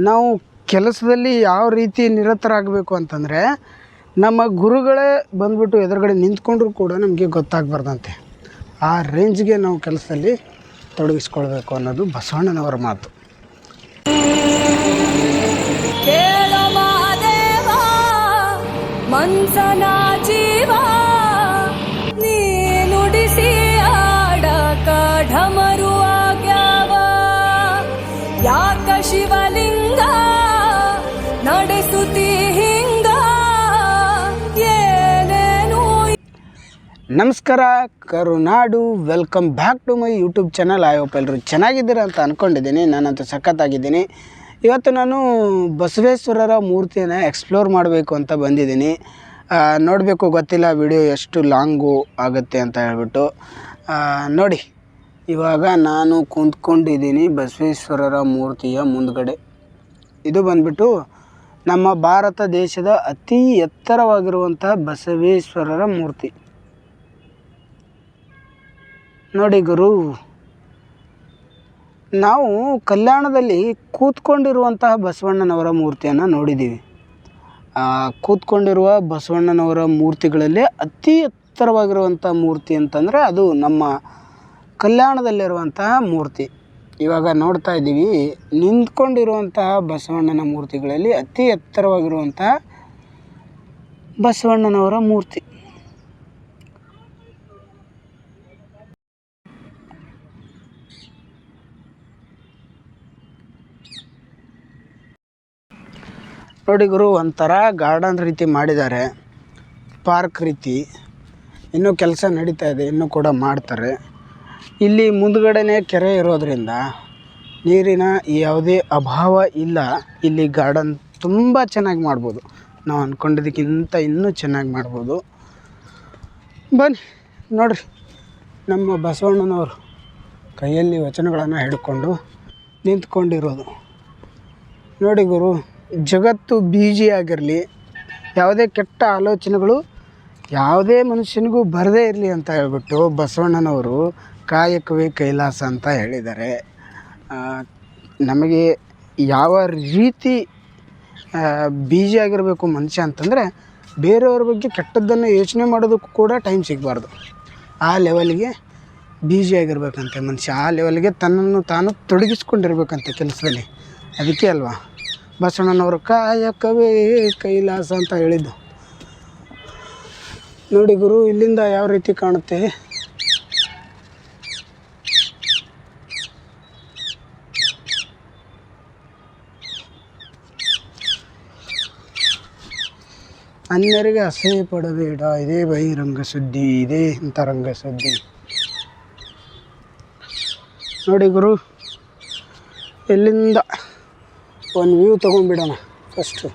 ನಾವು ಕೆಲಸದಲ್ಲಿ ಯಾವ ರೀತಿ ನಿರತರಾಗಬೇಕು ಅಂತಂದರೆ ನಮ್ಮ ಗುರುಗಳೇ ಬಂದ್ಬಿಟ್ಟು ಎದುರುಗಡೆ ನಿಂತ್ಕೊಂಡ್ರೂ ಕೂಡ ನಮಗೆ ಗೊತ್ತಾಗಬಾರ್ದಂತೆ. ಆ ರೇಂಜ್ಗೆ ನಾವು ಕೆಲಸದಲ್ಲಿ ತೊಡಗಿಸ್ಕೊಳ್ಬೇಕು ಅನ್ನೋದು ಬಸವಣ್ಣನವರ ಮಾತು. ಮನ್ಸನ ಜೀವ. ನಮಸ್ಕಾರ, Karunadu. Welcome back to my YouTube channel hi ಎಲ್ಲರೂ ಚೆನ್ನಾಗಿದ್ದೀರಾ ಅಂತ ಅಂದ್ಕೊಂಡಿದ್ದೀನಿ ನಾನಂತೂ ಸಖತ್ತಾಗಿದ್ದೀನಿ. ಇವತ್ತು ನಾನು ಬಸವೇಶ್ವರರ ಮೂರ್ತಿಯನ್ನು ಎಕ್ಸ್ಪ್ಲೋರ್ ಮಾಡಬೇಕು ಅಂತ ಬಂದಿದ್ದೀನಿ. ನೋಡಬೇಕು, ಗೊತ್ತಿಲ್ಲ ವಿಡಿಯೋ ಎಷ್ಟು ಲಾಂಗು ಆಗುತ್ತೆ ಅಂತ ಹೇಳ್ಬಿಟ್ಟು. ನೋಡಿ, ಇವಾಗ ನಾನು ಕುಂತ್ಕೊಂಡಿದ್ದೀನಿ ಬಸವೇಶ್ವರರ ಮೂರ್ತಿಯ ಮುಂದ್ಗಡೆ. ಇದು ಬಂದ್ಬಿಟ್ಟು ನಮ್ಮ ಭಾರತ ದೇಶದ ಅತಿ ಎತ್ತರವಾಗಿರುವಂತಹ ಬಸವೇಶ್ವರರ ಮೂರ್ತಿ. ನೋಡಿ ಗುರು, ನಾವು ಕಲ್ಯಾಣದಲ್ಲಿ ಕೂತ್ಕೊಂಡಿರುವಂತಹ ಬಸವಣ್ಣನವರ ಮೂರ್ತಿಯನ್ನು ನೋಡಿದ್ದೀವಿ. ಕೂತ್ಕೊಂಡಿರುವ ಬಸವಣ್ಣನವರ ಮೂರ್ತಿಗಳಲ್ಲಿ ಅತಿ ಎತ್ತರವಾಗಿರುವಂಥ ಮೂರ್ತಿ ಅಂತಂದರೆ ಅದು ನಮ್ಮ ಕಲ್ಯಾಣದಲ್ಲಿರುವಂತಹ ಮೂರ್ತಿ. ಇವಾಗ ನೋಡ್ತಾ ಇದ್ದೀವಿ, ನಿಂತ್ಕೊಂಡಿರುವಂತಹ ಬಸವಣ್ಣನ ಮೂರ್ತಿಗಳಲ್ಲಿ ಅತಿ ಎತ್ತರವಾಗಿರುವಂತಹ ಬಸವಣ್ಣನವರ ಮೂರ್ತಿ. ನೋಡಿ ಗುರು ಒಂಥರ ಗಾರ್ಡನ್ ರೀತಿ ಮಾಡಿದ್ದಾರೆ. ಪಾರ್ಕ್ ರೀತಿ. ಇನ್ನೂ ಕೆಲಸ ನಡೀತಾ ಇದೆ, ಇನ್ನೂ ಕೂಡ ಮಾಡ್ತಾರೆ. ಇಲ್ಲಿ ಮುಂದ್ಗಡೆನೇ ಕೆರೆ ಇರೋದರಿಂದ ನೀರಿನ ಯಾವುದೇ ಅಭಾವ ಇಲ್ಲ. ಇಲ್ಲಿ ಗಾರ್ಡನ್ ತುಂಬ ಚೆನ್ನಾಗಿ ಮಾಡ್ಬೋದು. ನಾವು ಅಂದ್ಕೊಂಡಿದ್ದಕ್ಕಿಂತ ಇನ್ನೂ ಚೆನ್ನಾಗಿ ಮಾಡ್ಬೋದು. ಬನ್ನಿ, ನೋಡ್ರಿ. ನಮ್ಮ ಬಸವಣ್ಣನವರು ಕೈಯಲ್ಲಿ ವಚನಗಳನ್ನು ಹಿಡ್ಕೊಂಡು ನಿಂತ್ಕೊಂಡಿರೋದು. ನೋಡಿ ಗುರು ಜಗತ್ತು ಬೀಜಿ ಆಗಿರಲಿ, ಯಾವುದೇ ಕೆಟ್ಟ ಆಲೋಚನೆಗಳು ಯಾವುದೇ ಮನುಷ್ಯನಿಗೂ ಬರದೇ ಇರಲಿ ಅಂತ ಹೇಳ್ಬಿಟ್ಟು ಬಸವಣ್ಣನವರು ಕಾಯಕವೇ ಕೈಲಾಸ ಅಂತ ಹೇಳಿದ್ದಾರೆ. ನಮಗೆ ಯಾವ ರೀತಿ ಆಗಿರಬೇಕು ಮನುಷ್ಯ ಅಂತಂದರೆ ಬೇರೆಯವ್ರ ಬಗ್ಗೆ ಕೆಟ್ಟದ್ದನ್ನು ಯೋಚನೆ ಮಾಡೋದಕ್ಕೂ ಕೂಡ ಟೈಮ್ ಸಿಗಬಾರ್ದು. ಆ ಲೆವೆಲ್ಗೆ ಬೀಜಿ ಆಗಿರಬೇಕಂತೆ ಮನುಷ್ಯ, ಆ ಲೆವೆಲ್ಗೆ ತನ್ನನ್ನು ತಾನು ತೊಡಗಿಸ್ಕೊಂಡಿರ್ಬೇಕಂತೆ ಕೆಲಸದಲ್ಲಿ. ಅದಕ್ಕೆ ಅಲ್ವಾ? ಬಸವಣ್ಣನವರು ಕಾಯಕವೇ ಕೈಲಾಸ ಅಂತ ಹೇಳಿದ್ದು. ನೋಡಿ ಗುರು, ಇಲ್ಲಿಂದ ಯಾವ ರೀತಿ ಕಾಣುತ್ತೆ? ಅನ್ಯರಿಗೆ ಅಸಹ್ಯ ಪಡಬೇಡ, ಇದೇ ಬಹಿರಂಗ ಸುದ್ದಿ, ಇದೇ ಅಂತರಂಗ ಸುದ್ದಿ. ನೋಡಿ ಗುರು, ಎಲ್ಲಿಂದ ಒಂದು ವ್ಯೂ ತೊಗೊಂಡ್ಬಿಡೋಣ ಫಸ್ಟು.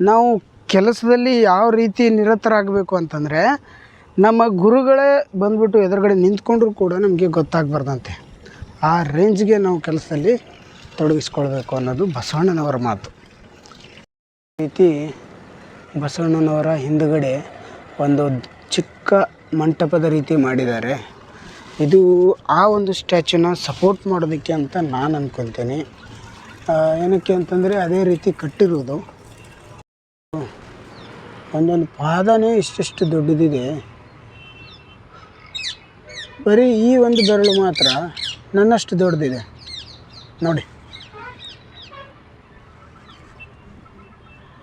ನಾವು ಕೆಲಸದಲ್ಲಿ ಯಾವ ರೀತಿ ನಿರತರಾಗಬೇಕು ಅಂತಂದರೆ, ನಮ್ಮ ಗುರುಗಳೇ ಬಂದ್ಬಿಟ್ಟು ಎದುರುಗಡೆ ನಿಂತ್ಕೊಂಡ್ರೂ ಕೂಡ ನಮಗೆ ಗೊತ್ತಾಗಬಾರ್ದಂತೆ. ಆ ರೇಂಜ್ಗೆ ನಾವು ಕೆಲಸದಲ್ಲಿ ತೊಡಗಿಸ್ಕೊಳ್ಬೇಕು ಅನ್ನೋದು ಬಸವಣ್ಣನವರ ಮಾತು. ರೀತಿ ಬಸವಣ್ಣನವರ ಹಿಂದುಗಡೆ ಒಂದು ಚಿಕ್ಕ ಮಂಟಪದ ರೀತಿ ಮಾಡಿದ್ದಾರೆ. ಇದು ಆ ಒಂದು ಸ್ಟ್ಯಾಚ್ಯೂನ ಸಪೋರ್ಟ್ ಮಾಡೋದಕ್ಕೆ ಅಂತ ನಾನು ಅಂದ್ಕೊತೀನಿ ಏನಕ್ಕೆ ಅಂತಂದರೆ ಅದೇ ರೀತಿ ಕಟ್ಟಿರೋದು. ಒಂದೊಂದು ಪಾದನೇ ಇಷ್ಟಿಷ್ಟು ದೊಡ್ಡದಿದೆ. ಬರೀ ಈ ಒಂದು ಬೆರಳು ಮಾತ್ರ ನನ್ನಷ್ಟು ದೊಡ್ಡದಿದೆ. ನೋಡಿ.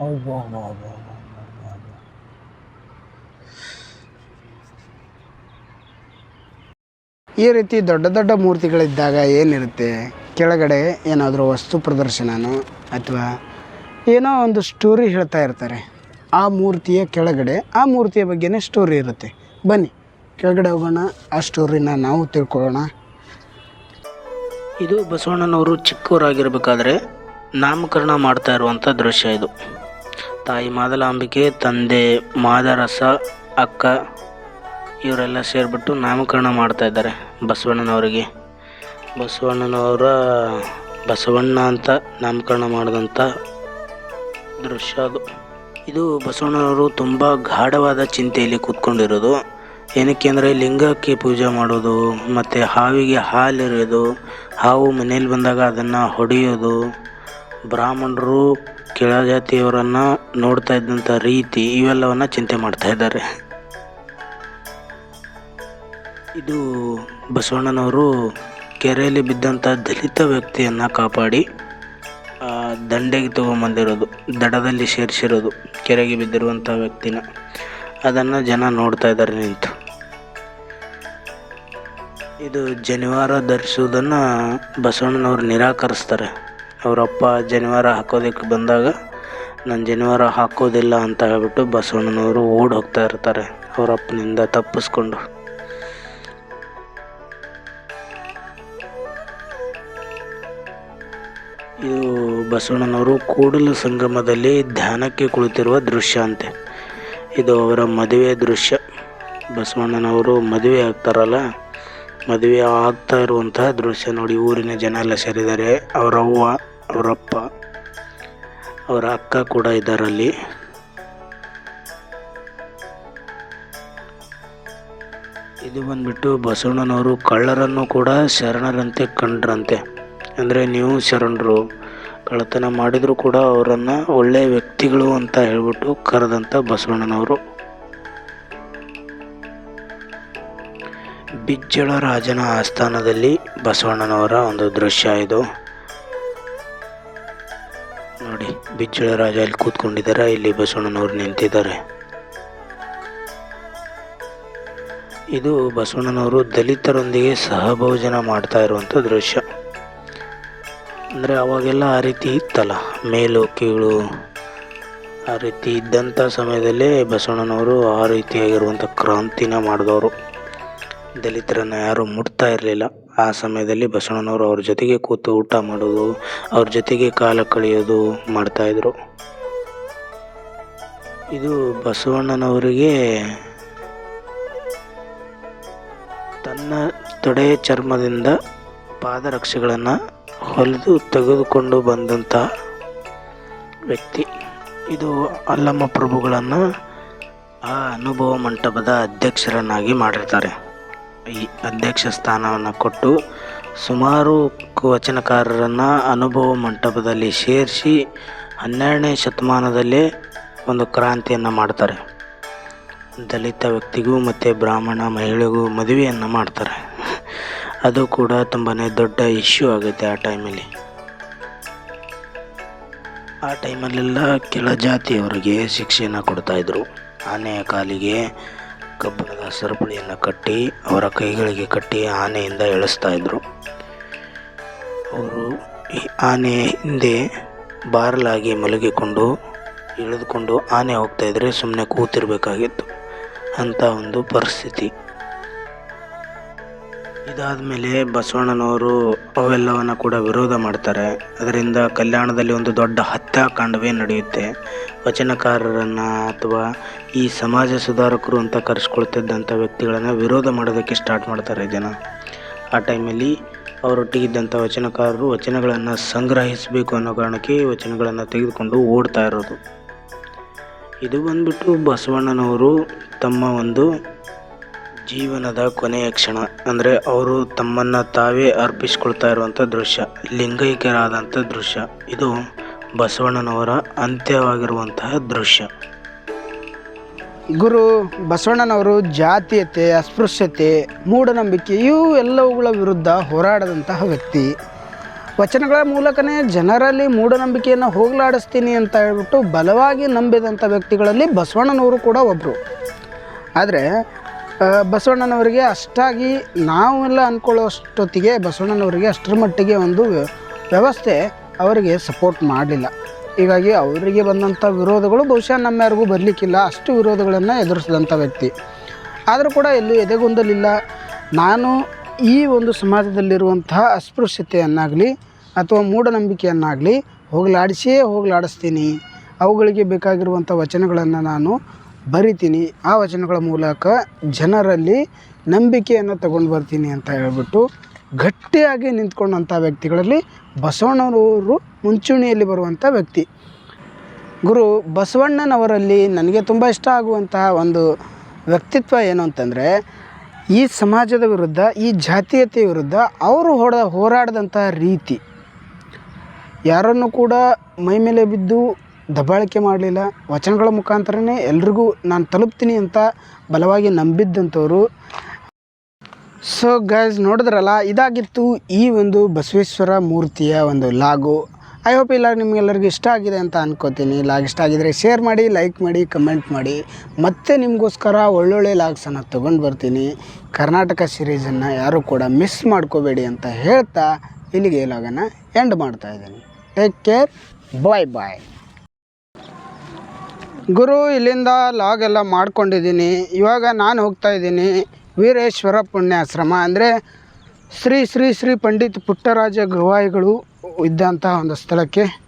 ಅಬ್ಬಾ, ಅಬ್ಬಾ, ಅಬ್ಬಾ. ಈ ರೀತಿ ದೊಡ್ಡ ದೊಡ್ಡ ಮೂರ್ತಿಗಳಿದ್ದಾಗ ಏನಿರುತ್ತೆ? ಕೆಳಗಡೆ ಏನಾದರೂ ವಸ್ತು ಪ್ರದರ್ಶನನೋ ಅಥವಾ ಏನೋ ಒಂದು ಸ್ಟೋರಿ ಹೇಳ್ತಾ ಇರ್ತಾರೆ. ಆ ಮೂರ್ತಿಯ ಕೆಳಗಡೆ ಆ ಮೂರ್ತಿಯ ಬಗ್ಗೆನೇ ಸ್ಟೋರಿ ಇರುತ್ತೆ. ಬನ್ನಿ ಕೆಳಗಡೆ ಹೋಗೋಣ ಆ ಸ್ಟೋರಿನ ನಾವು ತಿಳ್ಕೊಳ್ಳೋಣ. ಇದು ಬಸವಣ್ಣನವರು ಚಿಕ್ಕವರಾಗಿರಬೇಕಾದ್ರೆ ನಾಮಕರಣ ಮಾಡ್ತಾ ಇರುವಂಥ ದೃಶ್ಯ ಇದು. ತಾಯಿ ಮಾದಲಾಂಬಿಕೆ, ತಂದೆ ಮಾದರಸ, ಅಕ್ಕ ಇವರೆಲ್ಲ ಸೇರಿಬಿಟ್ಟು ನಾಮಕರಣ ಮಾಡ್ತಾ ಇದ್ದಾರೆ ಬಸವಣ್ಣನವರಿಗೆ. ಬಸವಣ್ಣನವರ ಬಸವಣ್ಣ ಅಂತ ನಾಮಕರಣ ಮಾಡಿದಂಥ ದೃಶ್ಯ ಅದು. ಇದು ಬಸವಣ್ಣನವರು ತುಂಬ ಗಾಢವಾದ ಚಿಂತೆಯಲ್ಲಿ ಕೂತ್ಕೊಂಡಿರೋದು. ಏನಕ್ಕೆ ಅಂದರೆ ಲಿಂಗಕ್ಕೆ ಪೂಜೆ ಮಾಡೋದು, ಮತ್ತು ಹಾವಿಗೆ ಹಾಲಿರೋದು ಹಾವು ಮನೇಲಿ ಬಂದಾಗ ಅದನ್ನು ಹೊಡೆಯೋದು. ಬ್ರಾಹ್ಮಣರು ಕೆಳಜಾತಿಯವರನ್ನು ನೋಡ್ತಾ ಇದ್ದಂಥ ರೀತಿ ಇವೆಲ್ಲವನ್ನು ಚಿಂತೆ ಮಾಡ್ತಾ ಇದ್ದಾರೆ. ಇದು ಬಸವಣ್ಣನವರು ಕೆರೆಯಲ್ಲಿ ಬಿದ್ದಂಥ ದಲಿತ ವ್ಯಕ್ತಿಯನ್ನು ಕಾಪಾಡಿ ದಂಡೆಗೆ ತೊಗೊಂಬಂದಿರೋದು, ದಡದಲ್ಲಿ ಸೇರಿಸಿರೋದು, ಕೆರೆಗೆ ಬಿದ್ದಿರುವಂಥ ವ್ಯಕ್ತಿನ. ಅದನ್ನು ಜನ ನೋಡ್ತಾ ಇದ್ದಾರೆ ನಿಂತು. ಇದು ಜನಿವಾರ ಧರಿಸುವುದನ್ನು ಬಸವಣ್ಣನವರು ನಿರಾಕರಿಸ್ತಾರೆ. ಅವರಪ್ಪ ಜನಿವಾರ ಹಾಕೋದಕ್ಕೆ ಬಂದಾಗ, ನಾನು ಜನಿವಾರ ಹಾಕೋದಿಲ್ಲ ಅಂತ ಹೇಳ್ಬಿಟ್ಟು ಬಸವಣ್ಣನವರು ಓಡ್ ಹೋಗ್ತಾ ಇರ್ತಾರೆ. ಅವರಪ್ಪನಿಂದ ತಪ್ಪಿಸ್ಕೊಂಡು. ಇದು ಬಸವಣ್ಣನವರು ಕೂಡಲ ಸಂಗಮದಲ್ಲಿ ಧ್ಯಾನಕ್ಕೆ ಕುಳಿತಿರುವ ದೃಶ್ಯ ಅಂತೆ. ಇದು ಅವರ ಮದುವೆ ದೃಶ್ಯ. ಬಸವಣ್ಣನವರು ಮದುವೆ ಆಗ್ತಾರಲ್ಲ ಮದುವೆ ಆಗ್ತಾ ಇರುವಂತಹ ದೃಶ್ಯ ನೋಡಿ ಊರಿನ ಜನ ಎಲ್ಲ ಸೇರಿದ್ದಾರೆ. ಅವರ ಅವ್ವ ಅವರಪ್ಪ ಅವರ ಅಕ್ಕ ಕೂಡ ಇದ್ದಾರಲ್ಲಿ ಇದು ಬಂದ್ಬಿಟ್ಟು ಬಸವಣ್ಣನವರು ಕಳ್ಳರನ್ನು ಕೂಡ ಶರಣರಂತೆ ಕಂಡ್ರಂತೆ. ಅಂದರೆ ನೀವು ಶರಣರು, ಕಳ್ಳತನ ಮಾಡಿದರೂ ಕೂಡ ಅವರನ್ನು ಒಳ್ಳೆಯ ವ್ಯಕ್ತಿಗಳು ಅಂತ ಹೇಳ್ಬಿಟ್ಟು ಕರೆದಂಥ ಬಸವಣ್ಣನವರು. ಬಿಜ್ಜಳ ರಾಜನ ಆಸ್ಥಾನದಲ್ಲಿ ಬಸವಣ್ಣನವರ ಒಂದು ದೃಶ್ಯ ಇದು. ನೋಡಿ, ಬಿಚ್ಚಳ ರಾಜ ಇಲ್ಲಿ ಕೂತ್ಕೊಂಡಿದ್ದಾರೆ, ಇಲ್ಲಿ ಬಸವಣ್ಣನವರು ನಿಂತಿದ್ದಾರೆ. ಇದು ಬಸವಣ್ಣನವರು ದಲಿತರೊಂದಿಗೆ ಸಹಭೋಜನ ಮಾಡ್ತಾ ಇರುವಂಥ ದೃಶ್ಯ. ಅಂದರೆ ಅವಾಗೆಲ್ಲ ಆ ರೀತಿ ಇತ್ತಲ್ಲ, ಮೇಲು, ಕೀಳು, ಆ ರೀತಿ ಇದ್ದಂಥ ಸಮಯದಲ್ಲೇ ಬಸವಣ್ಣನವರು ಆ ರೀತಿಯಾಗಿರುವಂಥ ಕ್ರಾಂತಿನ ಮಾಡಿದವರು. ದಲಿತರನ್ನು ಯಾರೂ ಮುಟ್ತಾ ಇರಲಿಲ್ಲ. ಆ ಸಮಯದಲ್ಲಿ ಬಸವಣ್ಣನವರು ಅವ್ರ ಜೊತೆಗೆ ಕೂತು ಊಟ ಮಾಡೋದು ಅವ್ರ ಜೊತೆಗೆ ಕಾಲ ಕಳೆಯೋದು ಮಾಡ್ತಾಯಿದ್ರು ಇದು ಬಸವಣ್ಣನವರಿಗೆ ತನ್ನ ತೊಡೆ ಚರ್ಮದಿಂದ ಪಾದರಕ್ಷೆಗಳನ್ನು ಹೊಲಿದು ತೆಗೆದುಕೊಂಡು ಬಂದಂಥ ವ್ಯಕ್ತಿ. ಇದು ಅಲ್ಲಮ್ಮ ಪ್ರಭುಗಳನ್ನು ಆ ಅನುಭವ ಮಂಟಪದ ಅಧ್ಯಕ್ಷರನ್ನಾಗಿ ಮಾಡಿರ್ತಾರೆ. ಈ ಅಧ್ಯಕ್ಷ ಸ್ಥಾನವನ್ನು ಕೊಟ್ಟು ಸುಮಾರು ವಚನಕಾರರನ್ನು ಅನುಭವ ಮಂಟಪದಲ್ಲಿ ಸೇರಿಸಿ ಹನ್ನೆರಡನೇ ಶತಮಾನದಲ್ಲೇ ಒಂದು ಕ್ರಾಂತಿಯನ್ನು ಮಾಡ್ತಾರೆ. ದಲಿತ ವ್ಯಕ್ತಿಗೂ ಮತ್ತು ಬ್ರಾಹ್ಮಣ ಮಹಿಳೆಗೂ ಮದುವೆಯನ್ನು ಮಾಡ್ತಾರೆ. ಅದು ಕೂಡ ತುಂಬಾ ದೊಡ್ಡ ಇಶ್ಯೂ ಆಗುತ್ತೆ ಆ ಟೈಮಲ್ಲಿ. ಆ ಟೈಮಲ್ಲೆಲ್ಲ ಕೆಳ ಜಾತಿಯವರಿಗೆ ಶಿಕ್ಷೆಯನ್ನು ಕೊಡ್ತಾಯಿದ್ರು ಆನೆಯ ಕಾಲಿಗೆ ಕಬ್ಬಿಣದ ಸರಪಳಿಯನ್ನು ಕಟ್ಟಿ ಅವರ ಕೈಗಳಿಗೆ ಕಟ್ಟಿ ಆನೆಯಿಂದ ಎಳೆಸ್ತಾ ಇದ್ದರು ಅವರು ಈ ಆನೆ ಹಿಂದೆ ಬಾರಲಾಗಿ ಮಲಗಿಕೊಂಡು ಇಳಿದುಕೊಂಡು ಆನೆ ಹೋಗ್ತಾಯಿದ್ರೆ ಸುಮ್ಮನೆ ಕೂತಿರ್ಬೇಕಾಗಿತ್ತು. ಅಂಥ ಒಂದು ಪರಿಸ್ಥಿತಿ. ಇದಾದ ಮೇಲೆ ಬಸವಣ್ಣನವರು ಅವೆಲ್ಲವನ್ನು ಕೂಡ ವಿರೋಧ ಮಾಡ್ತಾರೆ. ಅದರಿಂದ ಕಲ್ಯಾಣದಲ್ಲಿ ಒಂದು ದೊಡ್ಡ ಹತ್ಯಾಕಾಂಡವೇ ನಡೆಯುತ್ತೆ. ವಚನಕಾರರನ್ನು ಅಥವಾ ಈ ಸಮಾಜ ಸುಧಾರಕರು ಅಂತ ಕರೆಸ್ಕೊಳ್ತಿದ್ದಂಥ ವ್ಯಕ್ತಿಗಳನ್ನು ವಿರೋಧ ಮಾಡೋದಕ್ಕೆ ಸ್ಟಾರ್ಟ್ ಮಾಡ್ತಾರೆ ಜನ. ಆ ಟೈಮಲ್ಲಿ ಅವರೊಟ್ಟಿಗಿದ್ದಂಥ ವಚನಕಾರರು ವಚನಗಳನ್ನು ಸಂಗ್ರಹಿಸಬೇಕು ಅನ್ನೋ ಕಾರಣಕ್ಕೆ ವಚನಗಳನ್ನು ತೆಗೆದುಕೊಂಡು ಓಡ್ತಾ ಇರೋದು. ಇದು ಬಂದ್ಬಿಟ್ಟು ಬಸವಣ್ಣನವರು ತಮ್ಮ ಒಂದು ಜೀವನದ ಕೊನೆಯ ಕ್ಷಣ, ಅಂದರೆ ಅವರು ತಮ್ಮನ್ನು ತಾವೇ ಅರ್ಪಿಸ್ಕೊಳ್ತಾ ಇರುವಂಥ ದೃಶ್ಯ ಲಿಂಗೈಕ್ಯರಾದಂಥ ದೃಶ್ಯ. ಇದು ಬಸವಣ್ಣನವರ ಅಂತ್ಯವಾಗಿರುವಂತಹ ದೃಶ್ಯ. ಗುರು ಬಸವಣ್ಣನವರು ಜಾತೀಯತೆ, ಅಸ್ಪೃಶ್ಯತೆ, ಮೂಢನಂಬಿಕೆ ಇವು ಎಲ್ಲವುಗಳ ವಿರುದ್ಧ ಹೋರಾಡದಂತಹ ವ್ಯಕ್ತಿ. ವಚನಗಳ ಮೂಲಕನೇ ಜನರಲ್ಲಿ ಮೂಢನಂಬಿಕೆಯನ್ನು ಹೋಗಲಾಡಿಸ್ತೀನಿ ಅಂತ ಹೇಳ್ಬಿಟ್ಟು ಬಲವಾಗಿ ನಂಬಿದಂಥ ವ್ಯಕ್ತಿಗಳಲ್ಲಿ ಬಸವಣ್ಣನವರು ಕೂಡ ಒಬ್ಬರು ಆದರೆ ಬಸವಣ್ಣನವರಿಗೆ ಅಷ್ಟಾಗಿ ನಾವೆಲ್ಲ ಅಂದ್ಕೊಳ್ಳೋಷ್ಟೊತ್ತಿಗೆ ಬಸವಣ್ಣನವರಿಗೆ ಅಷ್ಟರ ಮಟ್ಟಿಗೆ ಒಂದು ವ್ಯವಸ್ಥೆ ಅವರಿಗೆ ಸಪೋರ್ಟ್ ಮಾಡಲಿಲ್ಲ. ಹೀಗಾಗಿ ಅವರಿಗೆ ಬಂದಂಥ ವಿರೋಧಗಳು ಬಹುಶಃ ನಮ್ಮ ಯಾರಿಗೂ ಬರಲಿಕ್ಕಿಲ್ಲ. ಅಷ್ಟು ವಿರೋಧಗಳನ್ನು ಎದುರಿಸಿದಂಥ ವ್ಯಕ್ತಿ. ಆದರೂ ಕೂಡ ಎಲ್ಲೂ ಎದೆಗೊಂದಲಿಲ್ಲ. ನಾನು ಈ ಒಂದು ಸಮಾಜದಲ್ಲಿರುವಂತಹ ಅಸ್ಪೃಶ್ಯತೆಯನ್ನಾಗಲಿ ಅಥವಾ ಮೂಢನಂಬಿಕೆಯನ್ನಾಗಲಿ ಹೋಗಲಾಡಿಸಿಯೇ ಹೋಗಲಾಡಿಸ್ತೀನಿ. ಅವುಗಳಿಗೆ ಬೇಕಾಗಿರುವಂಥ ವಚನಗಳನ್ನು ನಾನು ಬರಿತೀನಿ. ಆ ವಚನಗಳ ಮೂಲಕ ಜನರಲ್ಲಿ ನಂಬಿಕೆಯನ್ನು ತಗೊಂಡು ಬರ್ತೀನಿ ಅಂತ ಹೇಳ್ಬಿಟ್ಟು ಗಟ್ಟಿಯಾಗಿ ನಿಂತ್ಕೊಂಡಂಥ ವ್ಯಕ್ತಿಗಳಲ್ಲಿ ಬಸವಣ್ಣನವರು ಮುಂಚೂಣಿಯಲ್ಲಿ ಬರುವಂಥ ವ್ಯಕ್ತಿ. ಗುರು ಬಸವಣ್ಣನವರಲ್ಲಿ ನನಗೆ ತುಂಬ ಇಷ್ಟ ಆಗುವಂತಹ ಒಂದು ವ್ಯಕ್ತಿತ್ವ ಏನು ಅಂತಂದರೆ, ಈ ಸಮಾಜದ ವಿರುದ್ಧ, ಈ ಜಾತೀಯತೆಯ ವಿರುದ್ಧ ಅವರು ಹೊಡ, ಹೋರಾಡಿದಂತಹ ರೀತಿ. ಯಾರನ್ನು ಕೂಡ ಮೈ ಮೇಲೆ ಬಿದ್ದು ದಬ್ಬಾಳಿಕೆ ಮಾಡಲಿಲ್ಲ. ವಚನಗಳ ಮುಖಾಂತರನೇ ಎಲ್ರಿಗೂ ನಾನು ತಲುಪ್ತೀನಿ ಅಂತ ಬಲವಾಗಿ ನಂಬಿದ್ದಂಥವ್ರು. ಸೊ ಗೈಸ್ ನೋಡಿದ್ರಲ್ಲ, ಇದಾಗಿತ್ತು ಈ ಒಂದು ಬಸವೇಶ್ವರ ಮೂರ್ತಿಯ ಒಂದು ಲಾಗು. ಐ ಹೋಪ್ ಇಲ್ಲ ನಿಮಗೆಲ್ಲರಿಗೂ ಇಷ್ಟ ಆಗಿದೆ ಅಂತ ಅನ್ಕೋತೀನಿ. ಲಾಗ್ ಇಷ್ಟ ಆಗಿದರೆ ಶೇರ್ ಮಾಡಿ ಲೈಕ್ ಮಾಡಿ ಕಮೆಂಟ್ ಮಾಡಿ. ಮತ್ತೆ ನಿಮಗೋಸ್ಕರ ಒಳ್ಳೊಳ್ಳೆ ಲಾಗ್ಸನ್ನು ತೊಗೊಂಡು ಬರ್ತೀನಿ. ಕರ್ನಾಟಕ ಸಿರೀಸನ್ನು ಯಾರೂ ಕೂಡ ಮಿಸ್ ಮಾಡ್ಕೋಬೇಡಿ ಅಂತ ಹೇಳ್ತಾ ಇಲ್ಲಿಗೆ ಈ ಲಾಗನ್ನು ಎಂಡ್ ಮಾಡ್ತಾ ಇದ್ದೀನಿ. ಟೇಕ್ ಕೇರ್ ಬಾಯ್ ಬಾಯ್ ಗುರು ಇಲ್ಲಿಂದ ಲಾಗ್ ಎಲ್ಲ ಮಾಡ್ಕೊಂಡಿದ್ದೀನಿ. ಇವಾಗ ನಾನು ಹೋಗ್ತಾ ಇದ್ದೀನಿ. ವೀರೇಶ್ವರ ಪುಣ್ಯಾಶ್ರಮ. ಅಂದರೆ ಶ್ರೀ ಶ್ರೀ ಶ್ರೀ ಪಂಡಿತ್ ಪುಟ್ಟರಾಜ ಗವಾಯಿಗಳು ಇದ್ದಂತಹ ಒಂದು ಸ್ಥಳಕ್ಕೆ.